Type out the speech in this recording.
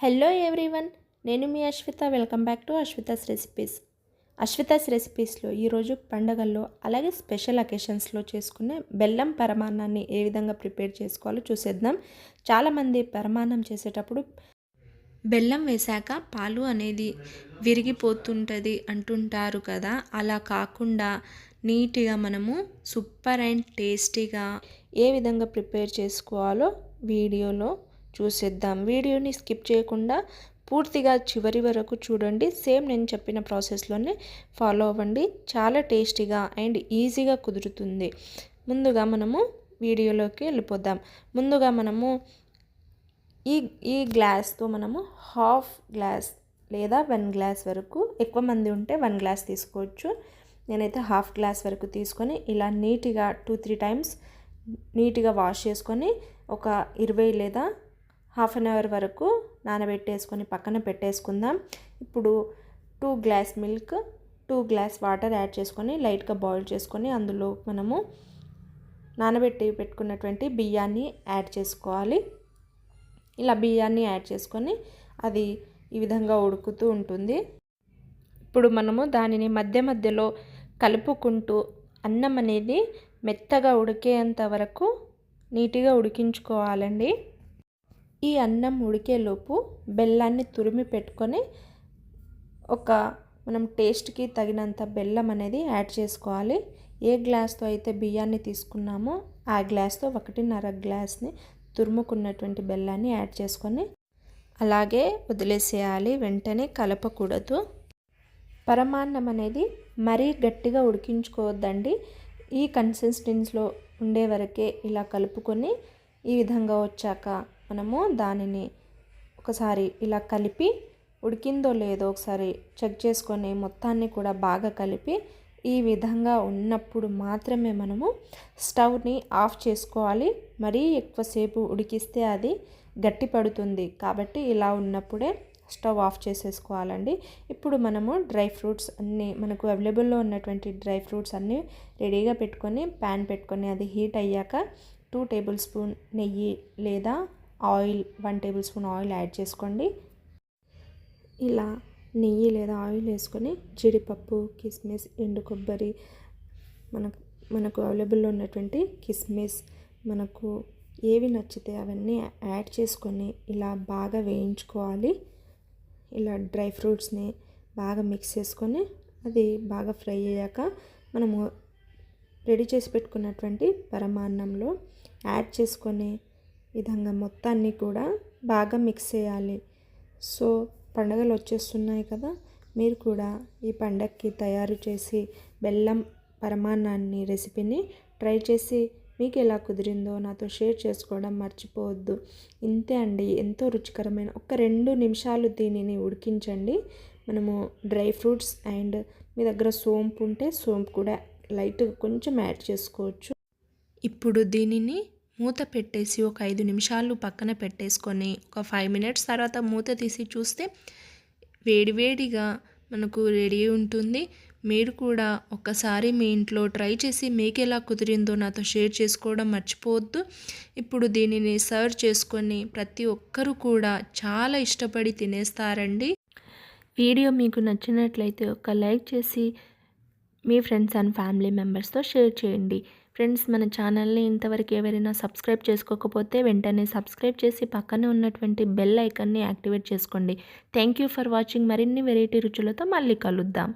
Hello everyone నేను మీ Ashvitha. Welcome back to Ashvitha's recipes Ashvitha's రెసిపీస్లో ఈరోజు పండగల్లో అలాగే స్పెషల్ అకేషన్స్లో చేసుకునే బెల్లం పరమాన్నాన్ని ఏ విధంగా ప్రిపేర్ చేసుకోవాలో చూసేద్దాం. చాలామంది పరమాన్నం చేసేటప్పుడు బెల్లం వేశాక పాలు అనేది విరిగిపోతుంటుంది అంటుంటారు కదా. అలా కాకుండా నీట్గా మనము సూపర్ అండ్ టేస్టీగా ఏ విధంగా ప్రిపేర్ చేసుకోవాలో వీడియోలో చూసేద్దాం. వీడియోని స్కిప్ చేయకుండా పూర్తిగా చివరి వరకు చూడండి. సేమ్ నేను చెప్పిన ప్రాసెస్లోనే ఫాలో అవ్వండి. చాలా టేస్టీగా అండ్ ఈజీగా కుదురుతుంది. ముందుగా మనము వీడియోలోకి వెళ్ళిపోదాం. ముందుగా మనము ఈ ఈ గ్లాస్తో మనము హాఫ్ గ్లాస్ లేదా వన్ గ్లాస్ వరకు ఎక్కువ మంది ఉంటే వన్ గ్లాస్ తీసుకోవచ్చు. నేనైతే హాఫ్ గ్లాస్ వరకు తీసుకొని ఇలా నీట్గా టూ త్రీ టైమ్స్ నీట్గా వాష్ చేసుకొని ఒక ఇరవై లేదా హాఫ్ అన్ అవర్ వరకు నానబెట్టేసుకొని పక్కన పెట్టేసుకుందాం. ఇప్పుడు two glass milk two glass water add చేసుకొని లైట్గా బాయిల్ చేసుకొని అందులో మనము నానబెట్టి పెట్టుకున్నటువంటి బియ్యాన్ని యాడ్ చేసుకోవాలి. ఇలా బియ్యాన్ని యాడ్ చేసుకొని అది ఈ విధంగా ఉడుకుతూ ఉంటుంది. ఇప్పుడు మనము దానిని మధ్య మధ్యలో కలుపుకుంటూ అన్నం అనేది మెత్తగా ఉడికేంత వరకు నీట్గా ఉడికించుకోవాలండి. ఈ అన్నం ఉడికేలోపు బెల్లాన్ని తురిమి పెట్టుకొని ఒక మనం టేస్ట్కి తగినంత బెల్లం అనేది యాడ్ చేసుకోవాలి. ఏ గ్లాస్తో అయితే బియ్యాన్ని తీసుకున్నామో ఆ గ్లాస్తో ఒకటిన్నర గ్లాస్ని తురుముకున్నటువంటి బెల్లాన్ని యాడ్ చేసుకొని అలాగే వదిలేసేయాలి. వెంటనే కలపకూడదు. పరమాన్నం అనేది మరీ గట్టిగా ఉడికించుకోవద్దండి. ఈ కన్సిస్టెన్స్లో ఉండే వరకే ఇలా కలుపుకొని ఈ విధంగా వచ్చాక మనము దానిని ఒకసారి ఇలా కలిపి ఉడికిందో లేదో ఒకసారి చెక్ చేసుకొని మొత్తాన్ని కూడా బాగా కలిపి ఈ విధంగా ఉన్నప్పుడు మాత్రమే మనము స్టవ్ని ఆఫ్ చేసుకోవాలి. మరీ ఎక్కువసేపు ఉడికిస్తే అది గట్టి పడుతుంది. కాబట్టి ఇలా ఉన్నప్పుడే స్టవ్ ఆఫ్ చేసేసుకోవాలండి. ఇప్పుడు మనము డ్రై ఫ్రూట్స్ అన్నీ మనకు అవైలబుల్లో ఉన్నటువంటి డ్రై ఫ్రూట్స్ అన్నీ రెడీగా పెట్టుకొని ప్యాన్ పెట్టుకొని అది హీట్ అయ్యాక టూ టేబుల్ స్పూన్ నెయ్యి లేదా oil one tablespoon oil add చేసుకోండి. ఇలా నెయ్యి లేదా ఆయిల్ వేసుకొని జీడిపప్పు కిస్మిస్ ఎండు కొబ్బరి మనకు మనకు అవైలబుల్లో ఉన్నటువంటి కిస్మిస్ మనకు ఏవి నచ్చితే అవన్నీ యాడ్ చేసుకొని ఇలా బాగా వేయించుకోవాలి. ఇలా డ్రై ఫ్రూట్స్ని బాగా మిక్స్ చేసుకొని అది బాగా ఫ్రై అయ్యాక మనము రెడీ చేసి పెట్టుకున్నటువంటి పరమాన్నంలో యాడ్ చేసుకొని విధంగా మొత్తాన్ని కూడా బాగా మిక్స్ చేయాలి. సో పండగలు వచ్చేస్తున్నాయి కదా మీరు కూడా ఈ పండగకి తయారు చేసి బెల్లం పరమాన్నాన్ని రెసిపీని ట్రై చేసి మీకు ఎలా కుదిరిందో నాతో షేర్ చేసుకోవడం మర్చిపోవద్దు. ఇంతే అండి. ఎంతో రుచికరమైన ఒక రెండు నిమిషాలు దీనిని ఉడికించండి. మనము డ్రై ఫ్రూట్స్ అండ్ మీ దగ్గర సోంపు ఉంటే సోంపు కూడా లైట్గా కొంచెం యాడ్ చేసుకోవచ్చు. ఇప్పుడు దీనిని మూత పెట్టేసి ఒక ఐదు నిమిషాలు పక్కన పెట్టేసుకొని ఒక ఫైవ్ మినిట్స్ తర్వాత మూత తీసి చూస్తే వేడివేడిగా మనకు రెడీ ఉంటుంది. మీరు కూడా ఒక్కసారి మీ ఇంట్లో ట్రై చేసి మీకు ఎలా కుదిరిందో నాతో షేర్ చేసుకోవడం మర్చిపోవద్దు. ఇప్పుడు దీనిని సర్వ్ చేసుకొని ప్రతి ఒక్కరూ కూడా చాలా ఇష్టపడి తినేస్తారండి. వీడియో మీకు నచ్చినట్లయితే ఒక లైక్ చేసి మీ ఫ్రెండ్స్ అండ్ ఫ్యామిలీ మెంబర్స్తో షేర్ చేయండి. ఫ్రెండ్స్ మన ఛానల్ని ఇంతవరకు ఎవరైనా సబ్స్క్రైబ్ చేసుకోకపోతే వెంటనే సబ్స్క్రైబ్ చేసి పక్కనే ఉన్నటువంటి బెల్ ఐకాన్ని యాక్టివేట్ చేసుకోండి. థ్యాంక్ యూ ఫర్ వాచింగ్ మరిన్ని వెరైటీ రుచులతో మళ్ళీ కలుద్దాం.